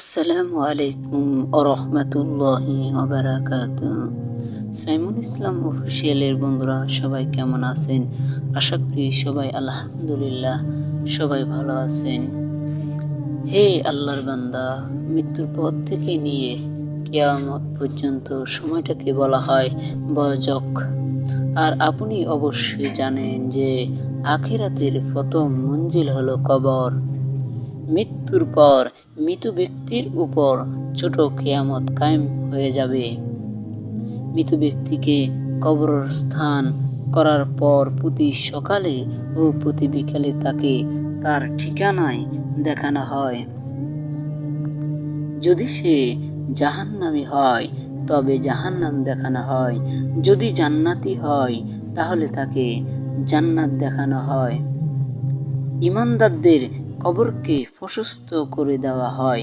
আসসালামু আলাইকুম আরহামতুল্লাহি ওবারাকাত সাইমুল ইসলাম অফিসিয়ালের বন্ধুরা, সবাই কেমন আছেন? আশা করি সবাই আলহামদুলিল্লাহ সবাই ভালো আছেন। হে আল্লাহর বান্দা, মৃত্যুর পর থেকে নিয়ে কেয়ামত পর্যন্ত সময়টাকে বলা হয় বয়জক। আর আপনি অবশ্যই জানেন যে আখিরাতের প্রথম মঞ্জিল হলো কবর। মৃত্যুর পর মৃত ব্যক্তির উপর ছোট কেয়ামত কায়েম হয়ে যাবে। মৃত ব্যক্তিকে কবরস্থান করার পর প্রতি সকালে ও প্রতি বিকালে তাকে তার ঠিকানায় দেখানো হয়। যদি সে জাহান্নামী হয়, তবে জাহান্নাম দেখানো হয়। যদি জান্নাতি হয়, তাহলে তাকে জান্নাত দেখানো হয়। ইমানদারদের কবরকে প্রশস্ত করে দেওয়া হয়।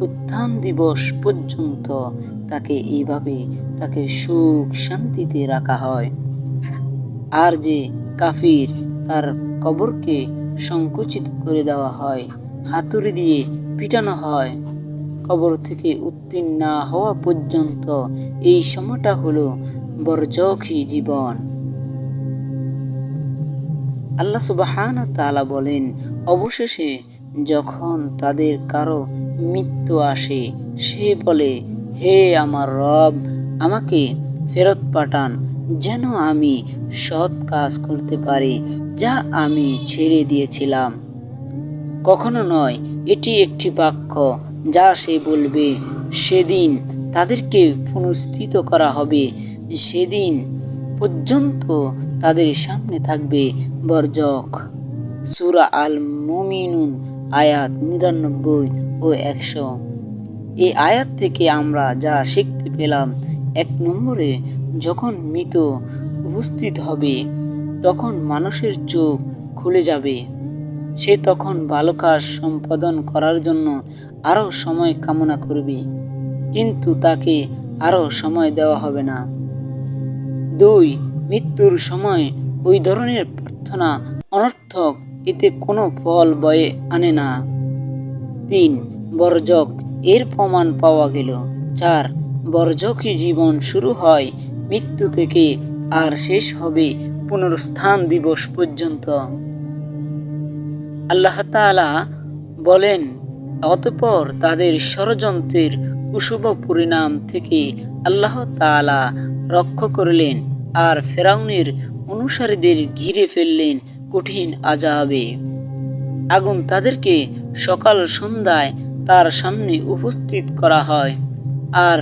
উত্থান দিবস পর্যন্ত তাকে এইভাবে তাকে সুখ শান্তিতে রাখা হয়। আর যে কাফির তার কবরকে সংকুচিত করে দেওয়া হয়, হাতুড়ি দিয়ে পিটানো হয়। কবর থেকে উত্তীর্ণ না হওয়া পর্যন্ত এই সময়টা হলো বরজখী জীবন। আল্লাহ সুবাহান তালা বলেন, অবশেষে যখন তাদের কারও মৃত্যু আসে, সে বলে, হে আমার রব, আমাকে ফেরত পাঠান, যেন আমি সৎ কাজ করতে পারি, যা আমি ছেড়ে দিয়েছিলাম। কখনো নয়, এটি একটি বাক্য, যা সে বলবে, সেদিন তাদেরকে পুনঃস্থিত করা হবে, সেদিন পর্যন্ত তাদের সামনে থাকবে বরজক। সুরা আল মুমিনুন আয়াত নিরানব্বই ও একশো। এই আয়াত থেকে আমরা যা শিখতে পেলাম, এক নম্বরে যখন মৃত উপস্থিত হবে, তখন মানুষের চোখ খুলে যাবে। সে তখন ভালো সম্পাদন করার জন্য আরও সময় কামনা করবে। কিন্তু তাকে আরও সময় দেওয়া হবে না। দুই মৃত্যুর সময় ওই ধরনের প্রার্থনা অনর্থক, এতে কোনো ফল বয়ে আনে না। তিন, বর্জক, এর প্রমাণ পাওয়া গেল। চার, বর্জকই জীবন শুরু হয় মৃত্যু থেকে আর শেষ হবে পুনরুত্থান দিবস পর্যন্ত। আল্লাহ তাআলা বলেন, অতপর তাদের ষড়যন্ত্রের কুশুভ পরিণাম থেকে আল্লাহ তাআলা রক্ষা করলেন। আর ফেরাউনের অনুসারীদের ঘিরে ফেললেন কঠিন আজাবে আগুন তাদেরকে সকাল সন্ধ্যায় তার সামনে উপস্থিত করা হয়। আর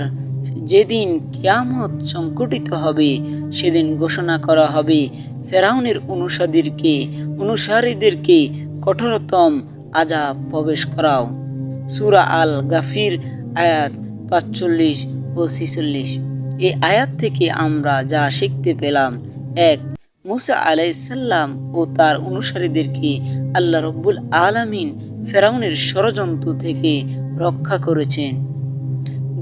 যেদিন কিয়ামত সংকটিত হবে, সেদিন ঘোষণা করা হবে ফেরাউনের অনুসারীদেরকে অনুসারীদেরকে কঠোরতম আজাব প্রবেশ করাও। সুরা আল গাফির আয়াত পাঁচচল্লিশ ও ছিচল্লিশ। এই আয়াত থেকে আমরা যা শিখতে পেলাম, এক, মুসা আলাইসাল্লাম ও তার অনুসারীদেরকে আল্লাহ রব্বুল আলামিন ফেরাউনের ষড়যন্ত্র থেকে রক্ষা করেছেন।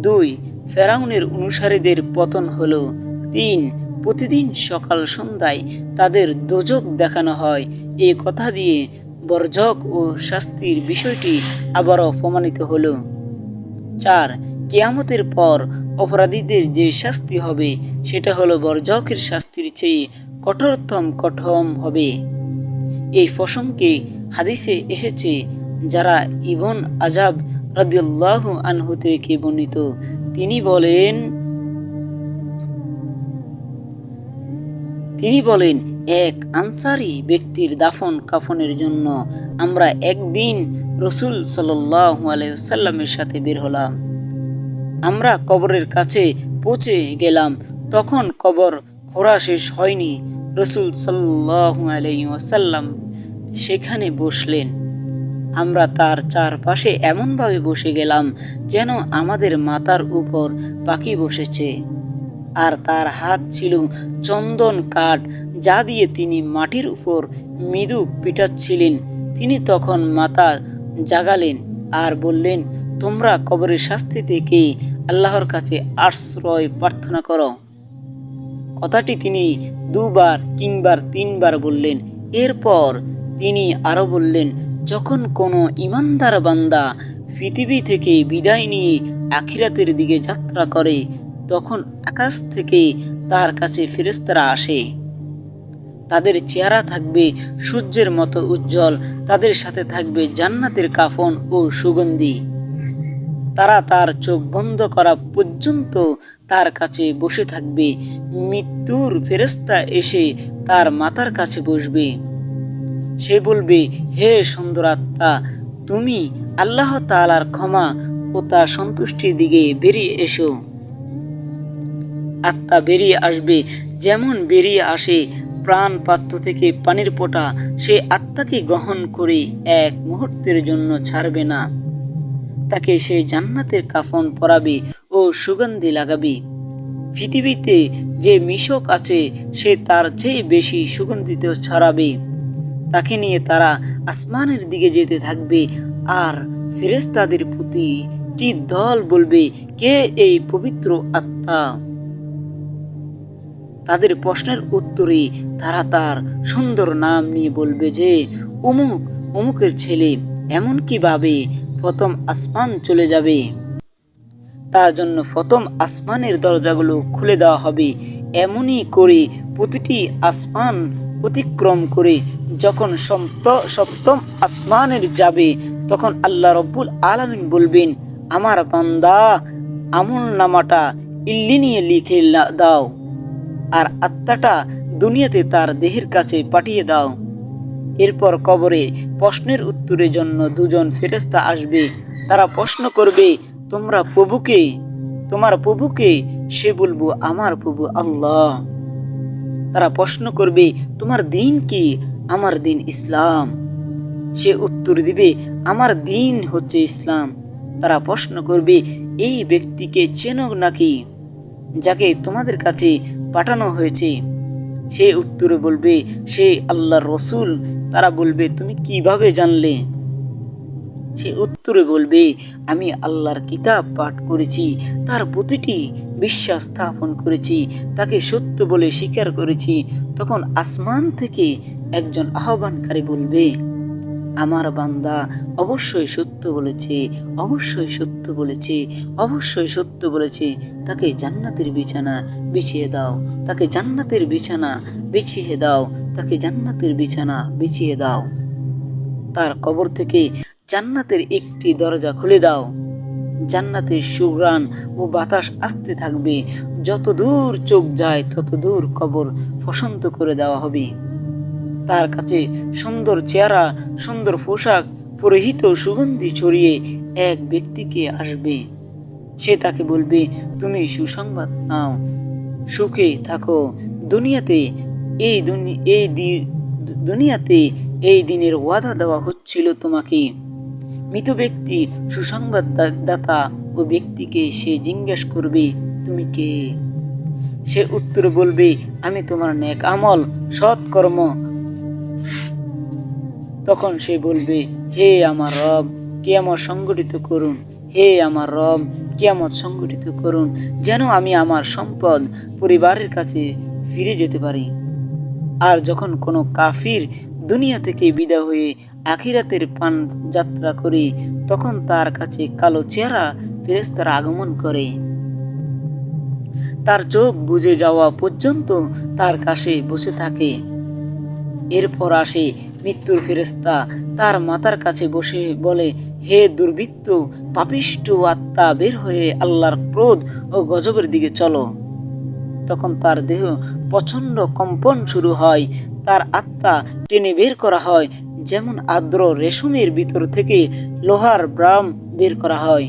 দুই, ফেরাউনের অনুসারীদের পতন হলো। তিন, প্রতিদিন সকাল সন্ধ্যায় তাদের দোজক দেখানো হয়। এ কথা দিয়ে বর্জক ও শাস্তির বিষয়টি আবারও প্রমাণিত হলো। চার কেয়ামতের পর অপরাধীদের যে শাস্তি হবে, সেটা হলো বর্জকের শাস্তির চেয়ে কঠোরতম কঠম হবে। এই প্রসঙ্গে হাদিসে এসেছে, যারা ইবন আজাব রাদিয়াল্লাহ আনহু থেকে বর্ণিত, তিনি বলেন তিনি বলেন, এক আনসারি ব্যক্তির দাফন কাফনের জন্য আমরা একদিন রসুল সাল্লামের সাথে বের হলাম। আমরা কবরের কাছে পৌঁছে গেলাম। তখন কবর খোরা শেষ হয়নি। রসুল সাল্লাহু সেখানে বসলেন। আমরা তার চারপাশে এমনভাবে বসে গেলাম যেন আমাদের মাথার উপর পাখি বসেছে। আর তার হাত ছিল চন্দন কাঠ, যা দিয়ে তিনি মাটির উপর মৃদু পিটাচ্ছিলেন। তিনি তখন মাথা জাগালেন আর বললেন তোমরা কবরের শাস্তি থেকে আল্লাহর কাছে আশ্রয় প্রার্থনা করো। কথাটি তিনি দুবার কিংবার তিনবার বললেন। এরপর তিনি আরও বললেন, যখন কোনো ইমানদার বান্দা পৃথিবী থেকে বিদায় নিয়ে আখিরাতের দিকে যাত্রা করে, তখন আকাশ থেকে তার কাছে ফেরেস্তারা আসে। তাদের চেহারা থাকবে সূর্যের মতো উজ্জ্বল, তাদের সাথে থাকবে জান্নাতের কাফন ও সুগন্ধি। তারা তার চোখ বন্ধ করা পর্যন্ত তার কাছে বসে থাকবে। মৃত্যুর ফেরেস্তা এসে তার মাথার কাছে বসবে। সে বলবে, হে সুন্দর আত্মা, তুমি আল্লাহ তালার ক্ষমা ও তার সন্তুষ্টির দিকে বেরিয়ে এসো। আত্মা বেরিয়ে আসবে, যেমন বেরিয়ে আসে প্রাণ পাত্র থেকে পানির পোটা সে আত্মাকে গ্রহণ করে এক মুহূর্তের জন্য ছাড়বে না। তাকে সে জান্নাতের কাফন পরাবে ও সুগন্ধি লাগাবে। পৃথিবীতে যে মিশক আছে, সে তার চেয়ে বেশি সুগন্ধিত ছড়াবে। তাকে নিয়ে তারা আসমানের দিকে যেতে থাকবে আর ফেরেস্তাদের প্রতি টি দল বলবে, কে এই পবিত্র আত্মা? তাদের প্রশ্নের উত্তরে তারা তার সুন্দর নাম নিয়ে বলবে যে অমুক অমুকের ছেলে। এমন কীভাবে প্রথম আসমান চলে যাবে। তার জন্য প্রথম আসমানের দরজাগুলো খুলে দেওয়া হবে। এমনই করে প্রতিটি আসমান অতিক্রম করে যখন সপ্ত- সপ্তম আসমানের যাবে, তখন আল্লাহ রব্বুল আলামিন বলবেন, আমার বান্দা, আমল নামাটা ইল্লিনিয়ে লিখে লা- দাও। আর আত্মাটা দুনিয়াতে তার দেহের কাছে পাঠিয়ে দাও। এরপর কবরে প্রশ্নের উত্তরের জন্য দুজন ফেরেস্তা আসবে। তারা প্রশ্ন করবে, তোমরা প্রভুকে? তোমার প্রভুকে? সে বলব, আমার প্রভু আল্লাহ। তারা প্রশ্ন করবে, তোমার দিন কি? আমার দিন ইসলাম। সে উত্তর দিবে, আমার দিন হচ্ছে ইসলাম। তারা প্রশ্ন করবে, এই ব্যক্তিকে চেনো নাকি? যাকে তোমাদের কাছে পাঠানো হয়েছে। সে উত্তরে বলবে, সে আল্লাহর রসুল। তারা বলবে, তুমি কীভাবে জানলে? সে উত্তরে বলবে, আমি আল্লাহর কিতাব পাঠ করেছি, তার প্রতিটি বিশ্বাস স্থাপন করেছি, তাকে সত্য বলে স্বীকার করেছি। তখন আসমান থেকে একজন আহ্বানকারী বলবে আমার বান্দা, অবশ্যই সত্য বলেছে, অবশ্যই সত্য বলেছে, অবশ্যই সত্য বলেছে। তাকে জান্নাতের বিছানা বিছিয়ে দাও, তাকে জান্নাতের বিছানা বিছিয়ে দাও, তাকে জান্নাতের বিছানা বিছিয়ে দাও। তার কবর থেকে জান্নাতের একটি দরজা খুলে দাও। জান্নাতের সুগ্রাণ ও বাতাস আসতে থাকবে। যত দূর চোখ যায় তত দূর কবর বসন্ত করে দেওয়া হবে। তার কাছে সুন্দর চেহারা, সুন্দর পোশাক, পরিহিত সুগন্ধি ছড়িয়ে এক ব্যক্তিকে আসবে। সে তাকে বলবে, তুমি সুসংবাদ নাও। সুখে থাকো। দুনিয়াতে এই এই দুনিয়াতে এই দিনের ওয়াদা দেওয়া হচ্ছিল তোমাকে। মৃত ব্যক্তি, সুসংবাদ দাতা ও ব্যক্তিকে সে জিজ্ঞেস করবে, তুমি কে? সে উত্তর বলবে, আমি তোমার নেক আমল সৎ কর্ম তখন সে বলবে, হে আমার রব কিয়ামত সংগঠিত করুন? হে আমার রব কিয়ামত সংগঠিত করুন? যেন আমি আমার সম্পদ পরিবারের কাছে ফিরে যেতে পারি। আর যখন কোনো কাফির দুনিয়া থেকে বিদা হয়ে আখিরাতের পান যাত্রা করে, তখন তার কাছে কালো চেহারা ফেরেস্তারা আগমন করে। তার চোখ বুঝে যাওয়া পর্যন্ত তার কাছে বসে থাকে। এরপর আসে মৃত্যুর ফেরেস্তা তার মাতার কাছে বসে বলে, হে দুর্বৃত্ত, পাপিষ্ট আত্মা, বের হয়ে আল্লাহর ক্রোধ ও গজবের দিকে চলো। তখন তার দেহ প্রচণ্ড কম্পন শুরু হয়। তার আত্মা টেনে বের করা হয়, যেমন আর্দ্র রেশমের ভিতর থেকে লোহার ব্রাম বের করা হয়।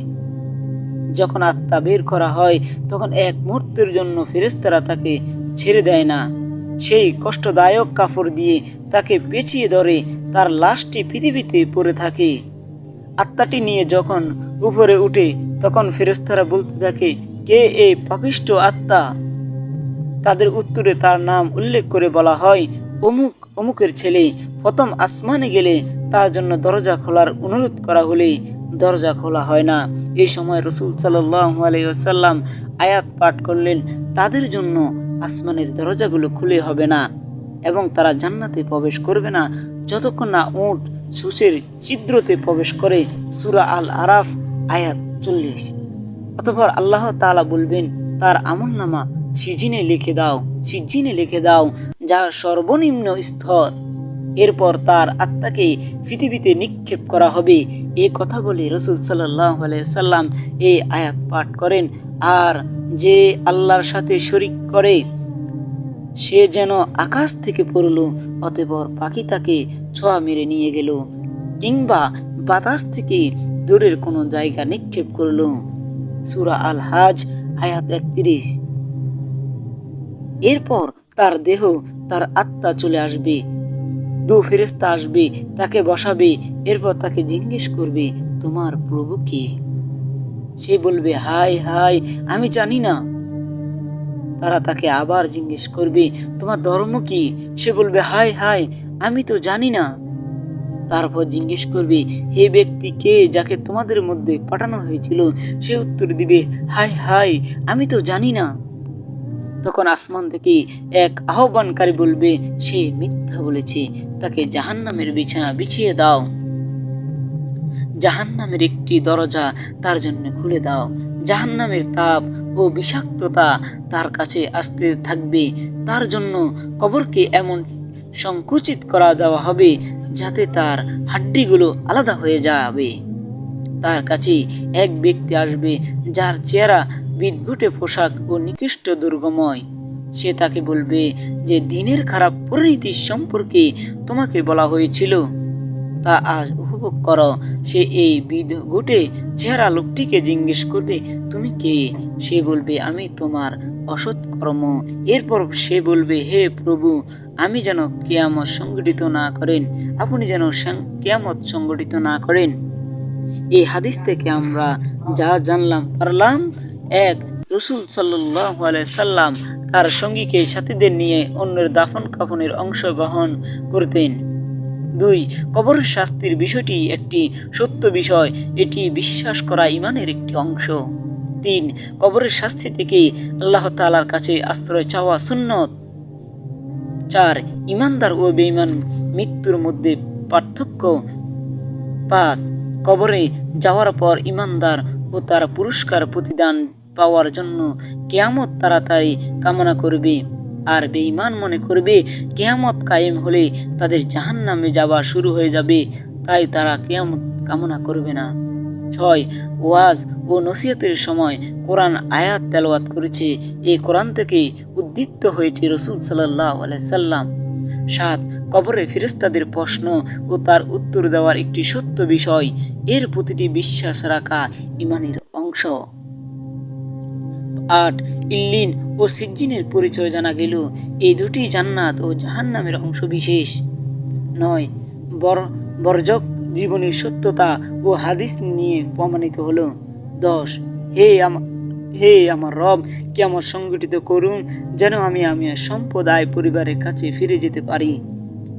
যখন আত্মা বের করা হয়, তখন এক মুহূর্তের জন্য ফেরেস্তারা তাকে ছেড়ে দেয় না। সেই কষ্টদায়ক কাপড় দিয়ে তাকে পেঁচিয়ে ধরে তার লাশটি পৃথিবীতে পড়ে থাকে। আত্মাটি নিয়ে যখন উপরে উঠে, তখন ফেরেস্তারা বলতে থাকে, কে এ পাপিষ্ট আত্মা? তাদের উত্তরে তার নাম উল্লেখ করে বলা হয়, অমুক, অমুকের ছেলে প্রথম আসমানে গেলে তার জন্য দরজা খোলার অনুরোধ করা হলে দরজা খোলা হয় না। এই সময় রসুল সাল্লাম আয়াত পাঠ করলেন, তাদের জন্য আসমানের দরজাগুলো খুলে হবে না এবং তারা জান্নাতে প্রবেশ করবে না। যতক্ষণ না উট সুসের ছিদ্রতে প্রবেশ করে, সুরা আল আরাফ আয়াত চল্লিশ। অতপর আল্লাহ তালা বলবেন, তার আমল নামা সিজিনে লিখে দাও, সিজিনে লিখে দাও, যা সর্বনিম্ন স্তর। এরপর তার আত্মাকে পৃথিবীতে নিক্ষেপ করা হবে। এ কথা বলে রসুল সাল্লাহ সাল্লাম এই আয়াত পাঠ করেন, আর যে আল্লাহর সাথে শরিক করে, সে যেন আকাশ থেকে পড়ল অতঃপর পাখি তাকে ছোঁয়া মেরে নিয়ে গেল, কিংবা বাতাস থেকে দূরের কোনো জায়গা নিক্ষেপ করল। সুরা আল হাজ আয়াত একত্রিশ। এরপর তার দেহ, তার আত্মা চলে আসবে। দু ফেরেস্তা আসবে, তাকে বসাবে, এরপর তাকে জিজ্ঞেস করবে, তোমার প্রভু কে? সে বলবে হাই হাই আমি জানি না। তারা তাকে আবার জিজ্ঞেস করবে, তোমার ধর্ম কি? সে বলবে হাই হাই আমি তো জানি না। তারপর জিজ্ঞেস করবে, হে ব্যক্তি কে যাকে তোমাদের মধ্যে পাঠানো হয়েছিল? সে উত্তর দিবে হাই হাই আমি তো জানি না। তখন আসমান থেকে এক আহ্বানকারী বলবে, সে মিথ্যা বলেছে, তাকে জাহান্নামের বিছানা বিছিয়ে দাও। জাহান্নামের একটি দরজা তার জন্য খুলে দাও। জাহান্নামের তাপ ও বিষাক্ততা তার কাছে আসতে থাকবে। তার জন্য কবরকে এমন সংকুচিত করা দেওয়া হবে, যাতে তার হাড্ডিগুলো আলাদা হয়ে যাবে। তার কাছে এক ব্যক্তি আসবে, যার চেহারা বিদঘুটে পোশাক ও নিকৃষ্ট দুর্গময়। সে তাকে বলবে যে, দিনের খারাপ পরিণতি সম্পর্কে তোমাকে বলা হয়েছিল। তা আজ উপভোগ করো সে এই বিদঘুটে চেহারা লোকটিকে জিজ্ঞেস করবে, তুমি কে সে বলবে, আমি তোমার অসৎ কর্ম এরপর সে বলবে, হে প্রভু, আমি যেন কেয়ামত সংগঠিত না করেন। আপনি যেন কেয়ামত সংগঠিত না করেন। এই হাদিস থেকে আমরা যা জানলাম, পারলাম এক রসুল সাল্লাহ সাল্লাম তার সঙ্গীকে সাথীদের নিয়ে অন্যের দাফন কাফনের অংশগ্রহণ করতেন। দুই, কবরের শাস্তির বিষয়টি একটি সত্য বিষয়, এটি বিশ্বাস করা ইমানের একটি অংশ। তিন, কবরের শাস্তি থেকে আল্লাহ তাআলার কাছে আশ্রয় চাওয়া সুন্নত। চার ইমানদার ও বেঈমান মৃত্যুর মধ্যে পার্থক্য। পাঁচ, কবরে যাওয়ার পর ইমানদার ও তার পুরস্কার প্রতিদান পাওয়ার জন্য কেয়ামত তাড়াতাড়ি কামনা করবে। আর বেঈমান মনে করবে, কেয়ামত কায়েম হলে তাদের জাহান্নামে যাওয়া শুরু হয়ে যাবে, তাই তারা কেয়ামত কামনা করবে না। ছয়, ওয়াজ ও নসিহতের সময় কোরআন আয়াত তেলাওয়াত করেছে এই কোরআন থেকে উদ্দীপ্ত হয়েছে রসুল সাল্লাহ সাল্লাম। সাত, কবরে ফেরেস্তাদের প্রশ্ন ও তার উত্তর দেওয়ার একটি সত্য বিষয়, এর প্রতিটি বিশ্বাস রাখা ইমানের অংশ। আট ইল্লিন ও সিজ্জিনের পরিচয় জানা গেল। এই দুটি জান্নাত ও জাহান্নামের অংশ বিশেষ। নয়, বর, বর্জক জীবনের সত্যতা ও হাদিস নিয়ে প্রমাণিত হলো। দশ, হে আমা, হে আমার রব, কি আমার সংগঠিত করুন, যেন আমি আমি সম্প্রদায় পরিবারের কাছে ফিরে যেতে পারি।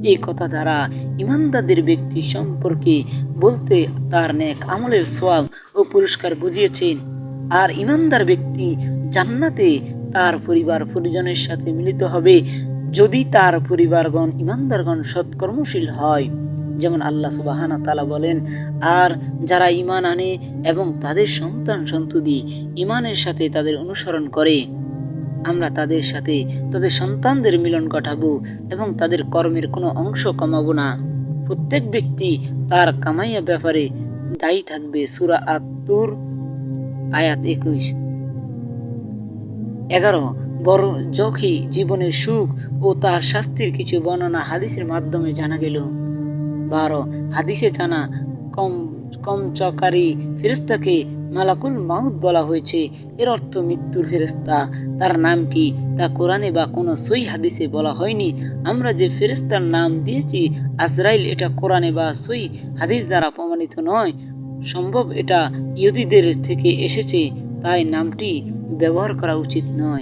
এই কথা দ্বারা ইমানদারদের ব্যক্তি সম্পর্কে বলতে তার নেক আমলের সোয়াব ও পুরস্কার বুঝিয়েছেন। আর ইমানদার ব্যক্তি জান্নাতে তার পরিবার পরিজনের সাথে মিলিত হবে। যদি তার পরিবারগণ, ইমানদারগণ সৎকর্মশীল হয়, যেমন আল্লাহ সুবাহানা তালা বলেন, আর যারা ইমান আনে এবং তাদের সন্তান সন্ততি ইমানের সাথে তাদের অনুসরণ করে, আমরা তাদের সাথে তাদের সন্তানদের মিলন ঘটাবো এবং তাদের কর্মের কোনো অংশ কমাবো না। প্রত্যেক ব্যক্তি তার কামাইয়া ব্যাপারে দায়ী থাকবে। সুরা আত্মুর আয়াত একুশ। এগারো, বড় জখি জীবনের সুখ ও তার শাস্তির কিছু বর্ণনা হাদিসের মাধ্যমে জানা গেল। বারো, হাদিসে জানা কম কম চকারি ফেরেস্তাকে মালাকুল মাউদ বলা হয়েছে। এর অর্থ মৃত্যুর ফেরেস্তা তার নাম কি? তা কোরআনে বা কোনো সই হাদিসে বলা হয়নি। আমরা যে ফেরেস্তার নাম দিয়েছি, আজরাইল এটা কোরআনে বা সই হাদিস দ্বারা প্রমাণিত নয়। সম্ভব এটা ইহুদিদের থেকে এসেছে তাই নামটি ব্যবহার করা উচিত নয়।